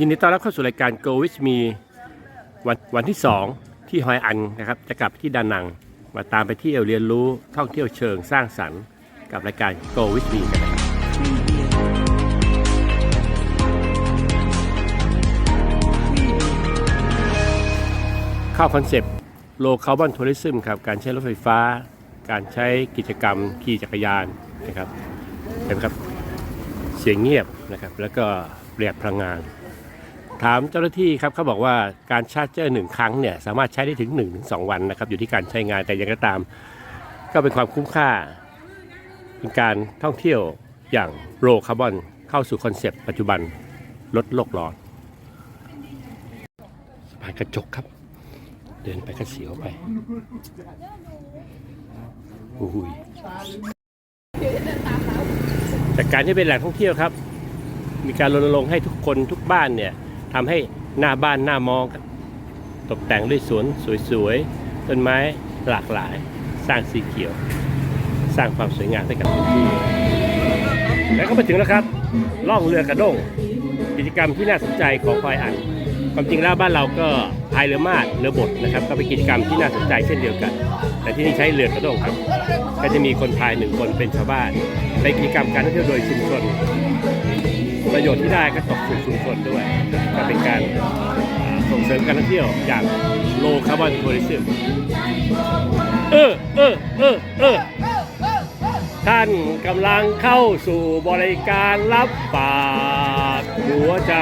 ยินดีต้อนรับเข้าสู่รายการ Go with me วันวันที่ 2 ที่ฮอยอันนะครับ จะกลับที่ดานัง มาตามไปเที่ยวเรียนรู้ท่องเที่ยวเชิงสร้างสรรค์ กับรายการ Go with me กันนะครับเข้าคอนเซปต์ low carbon tourism ครับ การใช้รถไฟฟ้า การใช้กิจกรรมขี่จักรยานนะครับเห็นไหมครับ เสียงเงียบนะครับ แล้วก็ประหยัดพลังงาน ถามเจ้าหน้าที่ครับเขาบอกว่าการชาร์จเจอร์หนึ่งครั้งเนี่ยสามารถใช้ได้ถึง1นถึงสวันนะครับอยู่ที่การใช้งานแต่อย่างไรก็ตาม ก็เป็นความคุ้มค่า เป็นการท่องเที่ยวอย่างโรคาร์บอนเข้าสู่คอนเซปต์ปัจจุบันลดโลกร้อนสะพานกระจกครับ เดินไปก็เสียวไปอุ้ยจากการที่เป็นแหล่งท่องเที่ยวครับ มีการรณรงค์ให้ทุกคนทุกบ้านเนี่ย ทำให้หน้าบ้านหน้ามองตกแต่งด้วยสวนสวยๆ ต้นไม้หลากหลาย สร้างสีเขียว สร้างความสวยงามให้กับพื้นที่แล้วก็มาถึงแล้วครับ ล่องเรือกระด้งกิจกรรมที่น่าสนใจของคอยอันความจริงแล้วบ้านเราก็พายเรือมาดเรือบดนะครับ ก็เป็นกิจกรรมที่น่าสนใจเช่นเดียวกัน แต่ที่นี่ใช้เรือกระด้งครับ ก็จะมีคนพายหนึ่งคนเป็นชาวบ้านเป็นกิจกรรมการท่องเที่ยวโดยชุมชน ประโยชน์ที่ได้ก็ตกสู่ชุมชนด้วยก็เป็นการส่งเสริมการท่องเที่ยวอย่างโลคาร์บอนทัวริซึมเออเออเออเออท่านกำลังเข้าสู่บริการรับฝากหัวใจ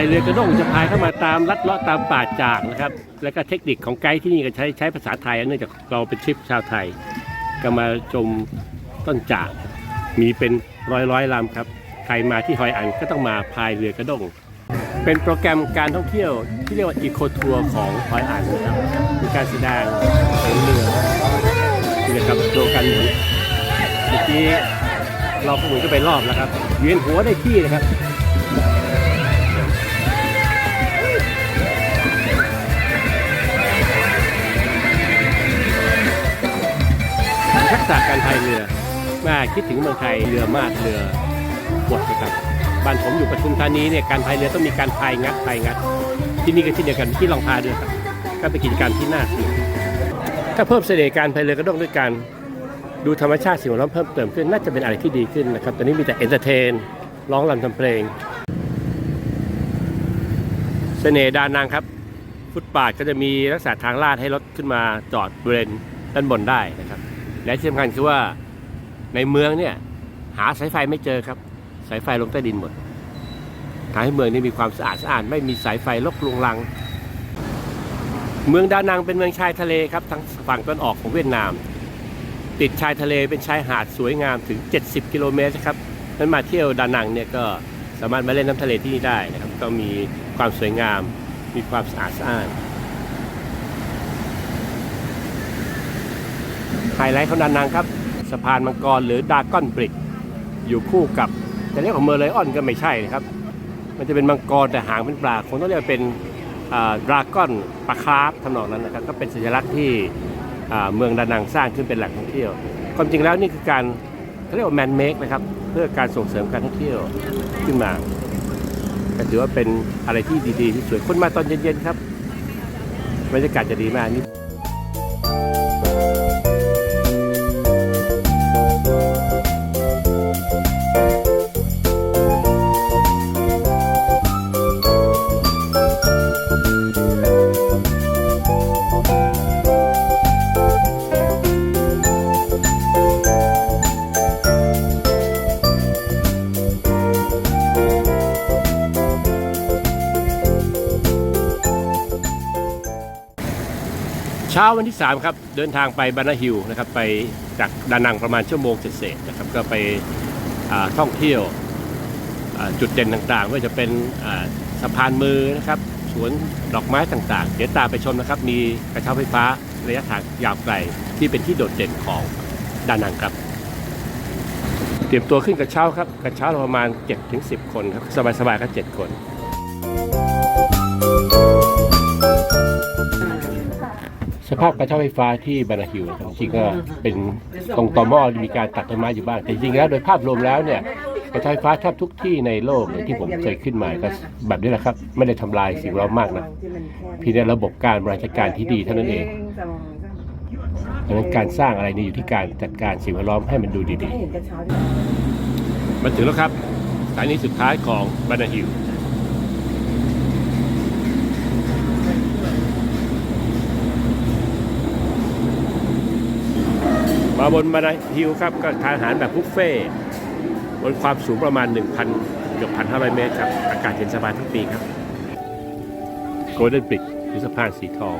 ายเรือกระด้งจะพายเข้ามาตามลัดเลาะตามป่าจากนะครับ แล้วก็เทคนิคของไกด์ที่นี่ก็ใช้ใช้ภาษาไทยเนื่องจากเราเป็นทริปชาวไทย ก็มาชมต้นจาก มีเป็นร้อยร้อยลำครับ ใครมาที่ฮอยอันก็ต้องมาพายเรือกระด้งเป็นโปรแกรมการท่องเที่ยวที่เรียกว่าอีโคทัวร์ของฮอยอันนะครับมีการแสดงเรือนี่นะครับโชว์กันหมุนเมื่อกี้เราก็หมุนก็ไปรอบแล้วครับเวียนหัวได้ที่นะครับ ทักษะการพายเรือมาคิดถึงเมืองไทยเรือมาดเรือบดนะครับบ้านผมอยู่ปทุมธานีเนี่ยการพายเรือต้องมีการพายงัดพายงัด ที่นี่ก็เช่นเดียวกันที่ลองพายเรือครับก็เป็นกิจกรรมที่น่าสนุกถ้าเพิ่มเสน่ห์การพายเรือก็ต้องด้วยการดูธรรมชาติสิ่งแวดล้อมเพิ่มเติมขึ้นน่าจะเป็นอะไรที่ดีขึ้นนะครับ ตอนนี้มีแต่เอนเตอร์เทนร้องรำทำเพลง เสน่ห์ดานางครับ ฟุตบาทก็จะมีลักษณะทางลาดให้รถขึ้นมาจอดบริเวณด้านบนได้นะครับ และที่สำคัญคือว่าในเมืองเนี่ยหาสายไฟไม่เจอครับ สายไฟลงใต้ดินหมดทำให้เมืองนี้มีความสะอาดสะอาดไม่มีสายไฟลกลุงลัง เมืองดานังเป็นเมืองชายทะเลครับทางฝั่งตะวันออกของเวียดนาม ติดชายทะเลเป็นชายหาดสวยงามถึง 70 กิโลเมตรครับนั้นมาเที่ยวดานังเนี่ยก็สามารถมาเล่นน้ำทะเลที่นี่ได้นะครับก็มีความสวยงามมีความสะอาดสะอาน ไฮไลท์ของดานังครับ สะพานมังกรหรือดากอนบริดอยู่คู่กับจะเรียกว่าเมอร์ไลออนก็ไม่ใช่นะครับ มันจะเป็นมังกรแต่หางเป็นปลาคงต้องเรียกว่าเป็นดราก้อนปลาคร์ฟทำนองนั้นนะครับก็เป็นสัญลักษณ์ที่เมืองดานังสร้างขึ้นเป็นแหล่งท่องเที่ยว ความจริงแล้วนี่คือการเขาเรียกว่าแมนเมกนะครับเพื่อการส่งเสริมการท่องเที่ยวขึ้นมาก็ถือว่าเป็นอะไรที่ดีๆที่สวยคนมาตอนเย็นๆครับบรรยากาศจะดีมากนี่ เช้าวันที่ 3 ครับ เดินทางไปบานาฮิลนะครับไปจากดานังประมาณชั่วโมงเศษๆนะครับก็ไปท่องเที่ยวจุดเด่นต่างๆไม่ว่าจะเป็นสะพานมือนะครับสวนดอกไม้ต่างๆ เดี๋ยวตามไปชมนะครับ มีกระเช้าไฟฟ้าระยะทางยาวไกลที่เป็นที่โดดเด่นของดานังครับ เตรียมตัวขึ้นกระเช้าครับ กระเช้าเราประมาณ 7-10 คนครับ สบายๆก็7คน สภาพการเช่าไฟฟ้าที่บานาฮิลนะครับจริงๆก็เป็นตรงต่อหม้อมีการตัดต้นไม้อยู่บ้างแต่จริงๆแล้วโดยภาพรวมแล้วเนี่ยการใช้ไฟฟ้าแทบทุกที่ในโลกเนี่ยที่ผมเคยขึ้นมาก็แบบนี้แหละครับ ไม่ได้ทำลายสิ่งแวดล้อมมากนะเพียงแต่ระบบการบริหารจัดการที่ดีเท่านั้นเองดังนั้นการสร้างอะไรนี่อยู่ที่การจัดการสิ่งแวดล้อมให้มันดูดีให้เห็นกระเช้าดีๆมาถึงแล้วครับสถานีสุดท้ายของบานาฮิล บนบานาฮิลครับก็ทานอาหารแบบบุฟเฟ่ต์บนความสูงประมาณ 1,000เกือบ1,500 เมตรครับ อากาศเย็นสบายทั้งปีครับโกลเด้นบริดหรือสะพานสีทอง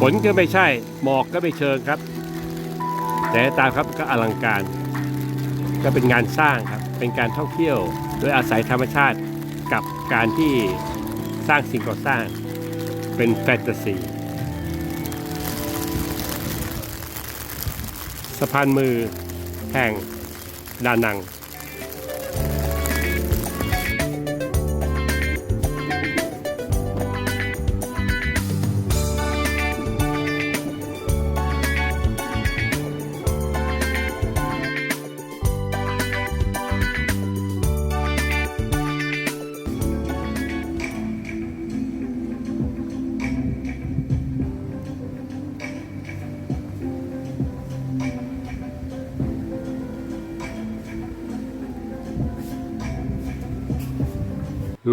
ฝนก็ไม่ใช่ หมอกก็ไม่เชิงครับ แต่ตามครับก็อลังการ ก็เป็นงานสร้างครับ เป็นการท่องเที่ยว โดยอาศัยธรรมชาติกับการที่สร้างสิ่งก่อสร้าง เป็นแฟนตาซีสะพานมือแห่งดานัง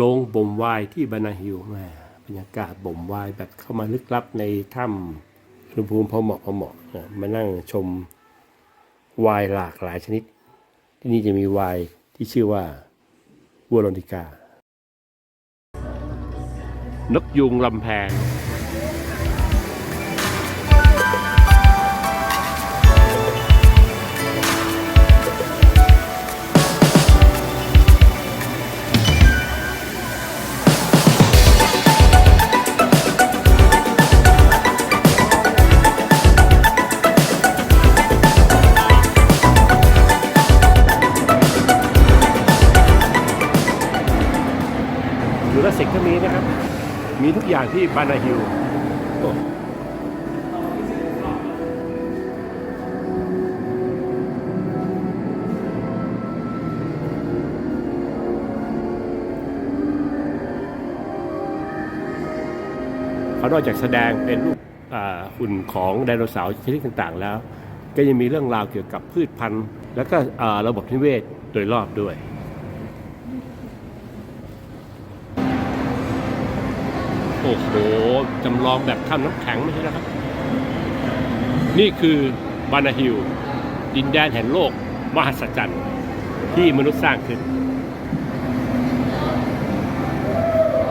ลงบ่มไวายที่บานาฮิลแมบรรยากาศบ่มไวายแบบเข้ามาลึกลับในถ้ำอุณหภูมิพอเหมาะพอเหมาะมานั่งชมไวายหลากหลายชนิด ที่นี่จะมีไวายที่ชื่อว่าวัวลนิกานกยุงลำแพง อย่างที่บานาฮิลโอ้เขานอกจากแสดงเป็นรูปหุ่นของไดโนเสาร์ชนิดต่างๆแล้ว ก็ยังมีเรื่องราวเกี่ยวกับพืชพันธุ์ แล้วก็ระบบนิเวศโดยรอบด้วย อ้โหจำลองแบบถ้ำน้ำแข็งไม่ใช่นะครับ นี่คือบานาฮิลดินแดนแห่งโลก มหัศจรรย์ที่มนุษย์สร้างขึ้น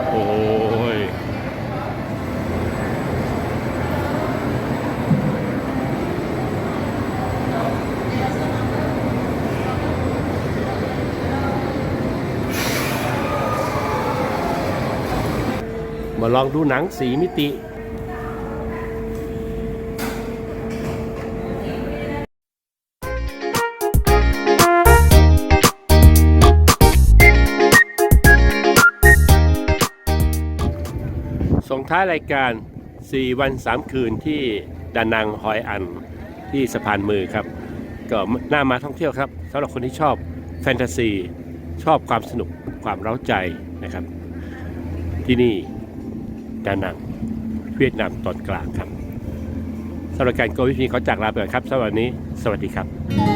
โอ้ย มา ลองดูหนังสีมิติ ส่งท้ายรายการ 4 วัน 3 คืนที่ดานังฮอยอันที่สะพานมือครับ ก็น่ามาท่องเที่ยวครับสำหรับคนที่ชอบแฟนตาซี ชอบความสนุกความเร้าใจนะครับ ที่นี่ ดานังเวียดนามตอนกลางครับสำหรับการโกวิธีเขาจากลาไปก่อนครับสวันนี้สวัสดีครับ